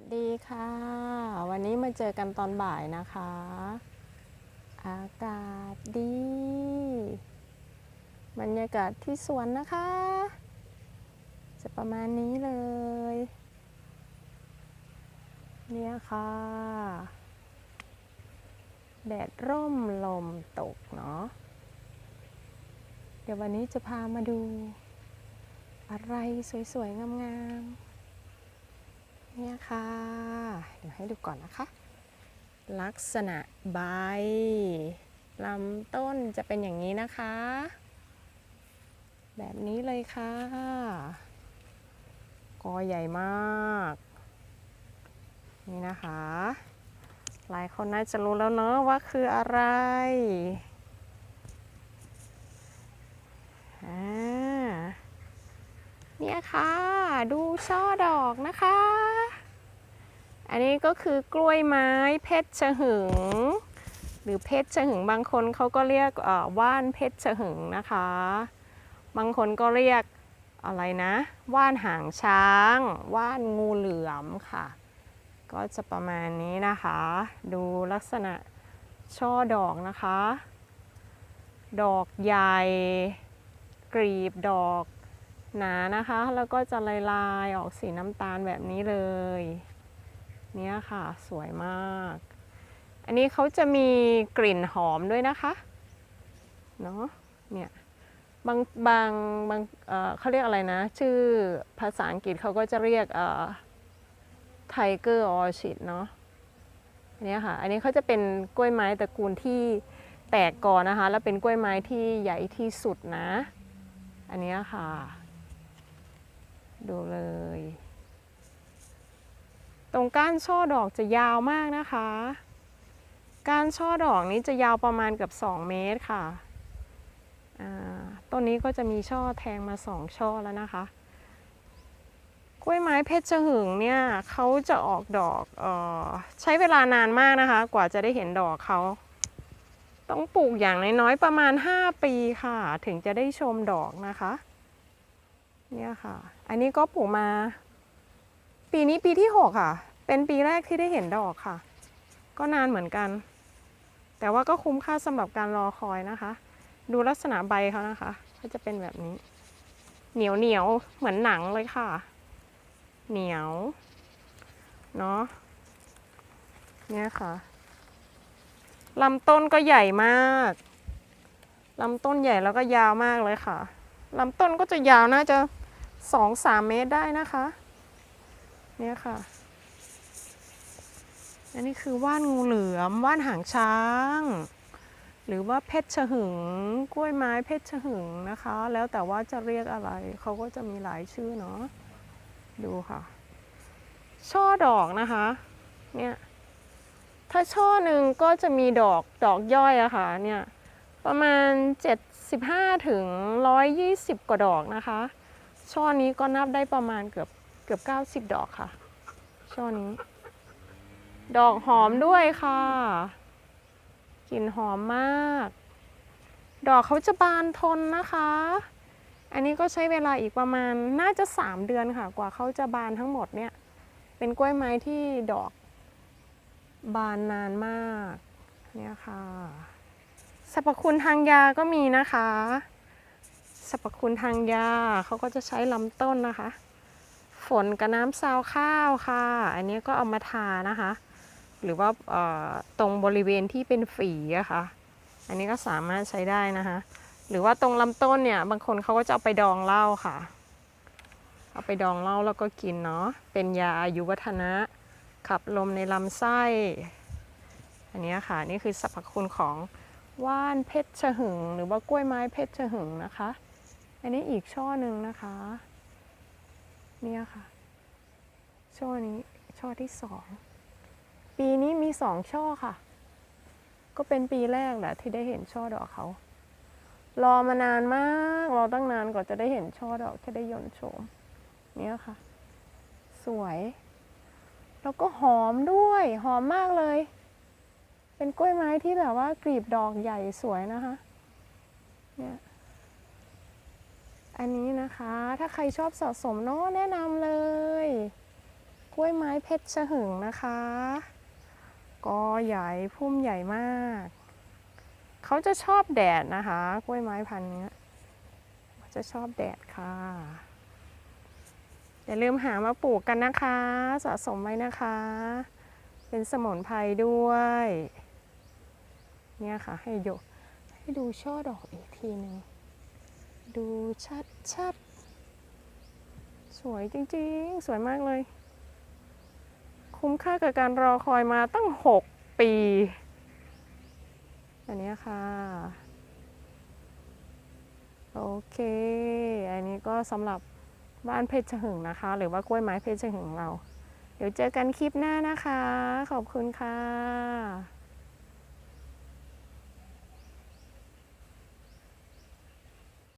สดีค่ะ วันนี้มาเจอกันตอนบ่ายนะคะ อากาศดี บรรยากาศที่สวนนะคะ จะประมาณนี้เลย เนี่ยค่ะ แดดร่มลมตกเนาะ เดี๋ยววันนี้จะพามาดู อะไรสวยๆ งามๆ เนี่ยค่ะ เดี๋ยวให้ดูก่อนนะคะ ลักษณะใบลำต้นจะเป็นอย่างนี้นะคะ แบบนี้เลยค่ะ กอใหญ่มาก นี่นะคะ หลายคนน่าจะรู้แล้วเนอะว่าคืออะไรอ่าเนี่ยค่ะ ดูช่อดอกนะคะ อันนี้ก็คือกล้วยไม้เพชรฉหึง หรือเพชรฉหึงบางคนเขาก็เรียกว่านเพชรฉหึงนะคะ บางคนก็เรียกอะไรนะ ว่านหางช้าง ว่านงูเหลือมค่ะ ก็จะประมาณนี้นะคะ ดูลักษณะช่อดอกนะคะ ดอกใหญ่ กรีบดอกหนานะคะ แล้วก็จะลายลายๆออกสีน้ำตาลแบบนี้เลย เนี่ยค่ะสวยมาก อันนี้เขาจะมีกลิ่นหอมด้วยนะคะเนาะเนี่ยบางบางบางเเขาเรียกอะไรนะ ชื่อภาษาอังกฤษเขาก็จะเรียกไทเอ่อ Tiger Orchid เนาะอันนี้ค่ะ อันนี้เขาจะเป็นกล้วยไม้ตระกูลที่แตกก่อนนะคะ แล้วเป็นกล้วยไม้ที่ใหญ่ที่สุดนะ อันนี้ค่ะ ดูเลย ตรงก้านช่อดอกจะยาวมากนะคะ ก้านช่อดอกนี้จะยาวประมาณเกือบ 2 เมตรค่ะต้นนี้ก็จะมีช่อแทงมา 2 ช่อแล้วนะคะ กล้วยไม้เพชรฉหึงเนี่ยเขาจะออกดอกออใช้เวลานานมากนะคะ กว่าจะได้เห็นดอกเขา ต้องปลูกอย่างน้อยๆประมาณ 5 ปีค่ะ ถึงจะได้ชมดอกนะคะ เนี่ยค่ะ อันนี้ก็ปลูกมา ปีนี้ปีที่6ค่ะ เป็นปีแรกที่ได้เห็นดอกค่ะ ก็นานเหมือนกัน แต่ว่าก็คุ้มค่าสำหรับการรอคอยนะคะ ดูลักษณะใบเขานะคะ ก็จะเป็นแบบนี้ เหนียวเหนียวเหมือนหนังเลยค่ะ เหนียวเนาะเนี่ยค่ะลำต้นก็ใหญ่มากลำต้นใหญ่แล้วก็ยาวมากเลยค่ะลำต้นก็จะยาวน่าจะสองสามเมตรได้นะคะ เนี่ยค่ะ อันนี้คือว่านงูเหลือม ว่านหางช้าง หรือว่าเพชรฉหึง กล้วยไม้เพชรฉหึงนะคะ แล้วแต่ว่าจะเรียกอะไร เขาก็จะมีหลายชื่อเนาะ ดูค่ะ ช่อดอกนะคะ เนี่ย ถ้าช่อหนึ่งก็จะมีดอกดอกย่อยอะค่ะ เนี่ย ประมาณ 75ถึง120 กว่าดอกนะคะ ช่อนี้ก็นับได้ประมาณเกือบ กือบ 90 ดอกค่ะ ช่อนี้ ดอกหอมด้วยค่ะ กลิ่นหอมมาก ดอกเขาจะบานทนนะคะ อันนี้ก็ใช้เวลาอีกประมาณน่าจะ 3 เดือนค่ะ กว่าเขาจะบานทั้งหมดเนี่ย เป็นกล้วยไม้ที่ดอก บานนานมาก เนี่ยค่ะสรรพคุณทางยาก็มีนะคะ สรรพคุณทางยาเขาก็จะใช้ลำต้นนะคะ ฝนกับน้ำซาวข้าวค่ะ อันนี้ก็เอามาทานะคะ หรือว่าตรงบริเวณที่เป็นฝีอะค่ะ อันนี้ก็สามารถใช้ได้นะคะ หรือว่าตรงลำต้นเนี่ยบางคนเขาก็จะเอาไปดองเหล้าค่ะ เอาไปดองเหล้าแล้วก็กินเนาะ เป็นยาอายุวัฒนะขับลมในลำไส้ อันนี้ค่ะนี่คือสรรพคุณของว่านเพชรฉหึง หรือว่ากล้วยไม้เพชรฉหึงนะคะ อันนี้อีกช่อหนึ่งนะคะ เนี่ยค่ะ ช่อนี้ช่อที่สอง ปีนี้มีสองช่อค่ะ ก็เป็นปีแรกแหละที่ได้เห็นช่อดอกเขา รอมานานมาก รอตั้งนานกว่าจะได้เห็นช่อดอกที่ได้ยนโฉมเนี่ยค่ะ สวย แล้วก็หอมด้วย หอมมากเลย เป็นกล้วยไม้ที่แบบว่ากลีบดอกใหญ่สวยนะคะ เนี่ย อันนี้นะคะถ้าใครชอบสะสมเนาะแนะนำเลย กล้วยไม้เพชรชะหึงนะคะ กอใหญ่พุ่มใหญ่มาก เขาจะชอบแดดนะคะ กล้วยไม้พันธุ์นี้จะชอบแดดค่ะ อย่าลืมหามาปลูกกันนะคะ สะสมไว้นะคะ เป็นสมุนไพรด้วย เนี่ยค่ะให้ดูให้ดูช่อดอกอีกทีหนึ่ง ดูชัดชัดสวยจริงๆ สวยมากเลย คุ้มค่ากับการรอคอยมาตั้ง 6 ปี อันนี้ค่ะ โอเค อันนี้ก็สำหรับบ้านเพชรหึงนะคะ หรือว่ากล้วยไม้เพชรหึงของเรา เดี๋ยวเจอกันคลิปหน้านะคะ ขอบคุณค่ะ